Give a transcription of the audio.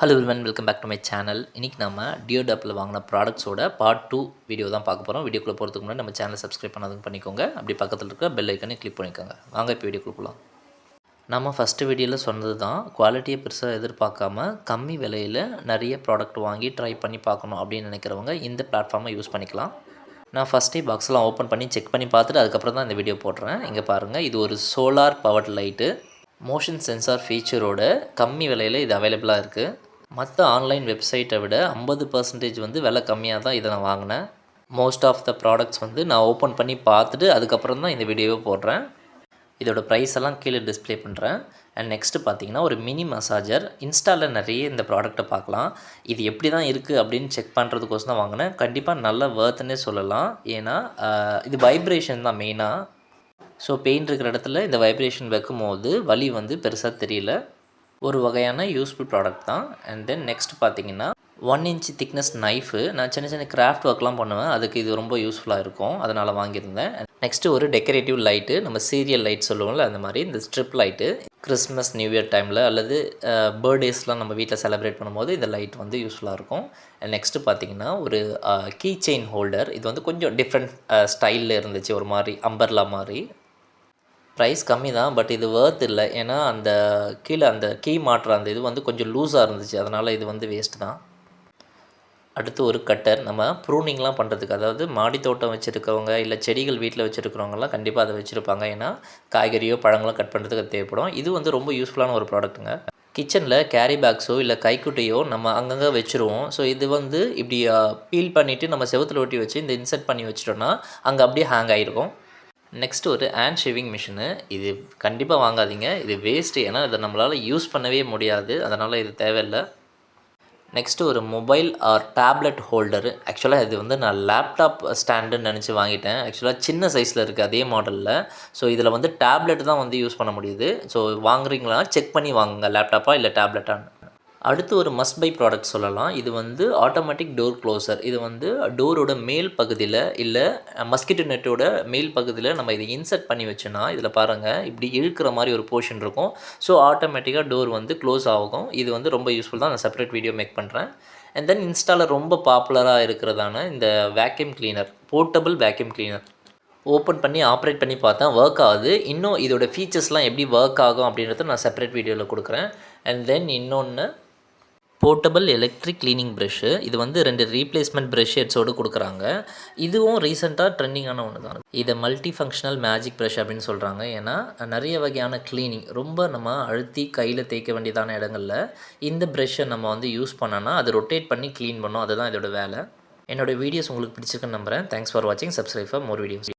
Hello Velvan welcome back to my channel இன்றைக்கி நம்ம deo டாப்பில் வாங்கின ப்ராடக்ட்ஸோட பார்ட் டூ வீடியோ தான் பார்க்க போகிறோம் வீடியோக்குள்ளே போகிறதுக்கு முன்னாடி நம்ம சேனலை சப்ஸ்கிரைப் பண்ணாதுங்க பண்ணிக்கோங்க. அப்படி பக்கத்தில் இருக்க பெல் ஐக்கனே கிளிக் பண்ணிக்கோங்க. வாங்க இப்போ வீடியோக்குள்ளே போகலாம் நம்ம ஃபஸ்ட்டு வீடியோவில் சொன்னது தான் குவாலிட்டியை பெருசாக எதிர்பார்க்காம கம்மி விலையில் நிறைய ப்ராடக்ட் வாங்கி ட்ரை பண்ணி பார்க்கணும் அப்படின்னு நினைக்கிறவங்க இந்த பிளாட்ஃபார்மை யூஸ் பண்ணிக்கலாம். நான் ஃபஸ்ட்டே பாக்ஸ்லாம் ஓப்பன் பண்ணி செக் பண்ணி பார்த்துட்டு அதுக்கப்புறம் தான் இந்த வீடியோ போடுறேன். இங்கே பாருங்கள் இது ஒரு solar powered light motion sensor ஃபீச்சரோட கம்மி விலையில் இது அவைலபிளாக இருக்குது மற்ற ஆன்லைன் வெப்சைட்டை விட ஐம்பது பர்சன்டேஜ் வந்து விலை கம்மியாக தான் இதை நான் வாங்கினேன். மோஸ்ட் ஆஃப் த ப்ராடக்ட்ஸ் வந்து நான் ஓப்பன் பண்ணி பார்த்துட்டு அதுக்கப்புறம் தான் இந்த வீடியோவை போடுறேன். இதோட ப்ரைஸ் எல்லாம் கீழே டிஸ்ப்ளே பண்ணுறேன் அண்ட் நெக்ஸ்ட்டு பார்த்தீங்கன்னா ஒரு மினி மசாஜர் இன்ஸ்டாவில் நிறைய இந்த ப்ராடக்ட்டை பார்க்கலாம். இது எப்படி தான் இருக்குது அப்படின்னு செக் பண்ணுறதுக்கோசம் தான் வாங்கினேன். கண்டிப்பாக நல்ல வேர்த்துன்னே சொல்லலாம். ஏன்னா இது வைப்ரேஷன் தான் மெயினாக ஸோ பெயின் இருக்கிற இடத்துல இந்த வைப்ரேஷன் வைக்கும் போது வலி வந்து பெருசாக தெரியல. ஒரு வகையான யூஸ்ஃபுல் ப்ராடக்ட் தான். அண்ட் தென் நெக்ஸ்ட் பார்த்தீங்கன்னா ஒன் இன்ச் திக்னஸ் நைஃபு நான் சின்ன சின்ன கிராஃப்ட் ஒர்க்லாம் பண்ணுவேன். அதுக்கு இது ரொம்ப யூஸ்ஃபுல்லாக இருக்கும். அதனால் வாங்கியிருந்தேன். நெக்ஸ்ட்டு ஒரு டெக்கரேட்டிவ் லைட்டு நம்ம சீரியல் லைட் சொல்லுவோம்ல அந்த மாதிரி இந்த strip light Christmas new year டைமில் அல்லது பர்த்டேஸ்லாம் நம்ம வீட்டில் செலிப்ரேட் பண்ணும்போது இந்த லைட் வந்து யூஸ்ஃபுல்லாக இருக்கும். நெக்ஸ்ட்டு பார்த்தீங்கன்னா ஒரு கீ செயின் ஹோல்டர் இது வந்து கொஞ்சம் டிஃப்ரெண்ட் ஸ்டைலில் இருந்துச்சு. ஒரு மாதிரி அம்பர்லா மாதிரி. ப்ரைஸ் கம்மி தான் பட் இது வேர்த் இல்லை. ஏன்னா அந்த கீழே அந்த கீ மாட்டுற அந்த இது வந்து கொஞ்சம் லூஸாக இருந்துச்சு. அதனால் இது வந்து வேஸ்ட் தான். அடுத்து ஒரு கட்டர் நம்ம ப்ரூனிங்லாம் பண்ணுறதுக்கு அதாவது மாடி தோட்டம் வச்சுருக்கவங்க இல்லை செடிகள் வீட்டில் வச்சுருக்கிறவங்கலாம் கண்டிப்பாக அதை வச்சுருப்பாங்க. ஏன்னா காய்கறியோ பழங்களோ கட் பண்ணுறதுக்கு தேவைப்படும். இது வந்து ரொம்ப யூஸ்ஃபுல்லான ஒரு ப்ராடக்ட்டுங்க கிச்சனில் கேரி பேக்ஸோ இல்லை கைக்குட்டையோ நம்ம அங்கங்கே வச்சுருவோம். ஸோ இது வந்து இப்படி uh, பீல் பண்ணிவிட்டு நம்ம செவுத்துல ஒட்டி வச்சு இந்த இன்செர்ட் பண்ணி வச்சிட்டோன்னா அங்கே அப்படியே ஹேங் ஆகிருக்கும் நெக்ஸ்ட் ஒரு ஹேண்ட் ஷேவிங் மிஷினு இது கண்டிப்பாக வாங்காதீங்க. இது வேஸ்ட்டு ஏன்னா இதை நம்மளால் யூஸ் பண்ணவே முடியாது. அதனால் இது தேவையில்லை. நெக்ஸ்ட்டு ஒரு மொபைல் ஆர் டேப்லெட் ஹோல்டரு ஆக்சுவலாக இது வந்து நான் லேப்டாப் ஸ்டாண்டுன்னு நினச்சி வாங்கிட்டேன். ஆக்சுவலாக சின்ன சைஸில் இருக்குது அதே மாடலில் ஸோ இதில் வந்து டேப்லெட் தான் வந்து யூஸ் பண்ண முடியுது. ஸோ வாங்குறீங்களா செக் பண்ணி வாங்குங்க. லேப்டாப்பா இல்லை டேப்லெட்டான்னு அடுத்து ஒரு மஸ்ட் பை ப்ராடக்ட் சொல்லலாம். இது வந்து ஆட்டோமேட்டிக் டோர் க்ளோசர் இது வந்து டோரோட மேல் பகுதியில் இல்லை மஸ்கிட்டோ நெட்டோட மேல் பகுதியில் நம்ம இதை இன்சர்ட் பண்ணி வச்சோன்னா இதில் பாருங்கள் இப்படி இழுக்கிற மாதிரி ஒரு போர்ஷன் இருக்கும். ஸோ ஆட்டோமேட்டிக்காக டோர் வந்து க்ளோஸ் ஆகும். இது வந்து ரொம்ப யூஸ்ஃபுல் தான். நான் செப்பரேட் வீடியோ மேக் பண்ணுறேன் அண்ட் தென் இன்ஸ்டாவில் ரொம்ப பாப்புலராக இருக்கிறதான இந்த vacuum cleaner portable vacuum cleaner open பண்ணி ஆப்ரேட் பண்ணி பார்த்தேன். ஒர்க் ஆகுது. இன்னும் இதோட ஃபீச்சர்ஸ்லாம் எப்படி ஒர்க் ஆகும் அப்படின்றத நான் செப்பரேட் வீடியோவில் கொடுக்குறேன். அண்ட் தென் இன்னொன்று போர்ட்டபிள் எலக்ட்ரிக் க்ளீனிங் ப்ரெஷ்ஷு இது வந்து ரெண்டு ரீப்ளேஸ்மெண்ட் ப்ரஷ் ஹெட்ஸோடு கொடுக்குறாங்க. இதுவும் ரீசெண்டாக ட்ரெண்டிங்கான ஒன்று தான். இதை மல்டி ஃபங்க்ஷனல் மேஜிக் ப்ரெஷ் அப்படின்னு சொல்கிறாங்க ஏன்னா நிறைய வகையான க்ளீனிங் ரொம்ப நம்ம அழுத்தி கையில் தேய்க்க வேண்டியதான இடங்களில் இந்த ப்ரெஷ்ஷை நம்ம வந்து யூஸ் பண்ணோன்னா அது ரொட்டேட் பண்ணி க்ளீன் பண்ணோம். அதுதான் இதோட வேலை. என்னோட வீடியோஸ் உங்களுக்கு பிடிச்சிருக்குன்னு நம்புகிறேன் தேங்க்ஸ் ஃபார் வாட்சிங் சப்ஸ்கிரைப் ஃபார் மோர் வீடியோஸ்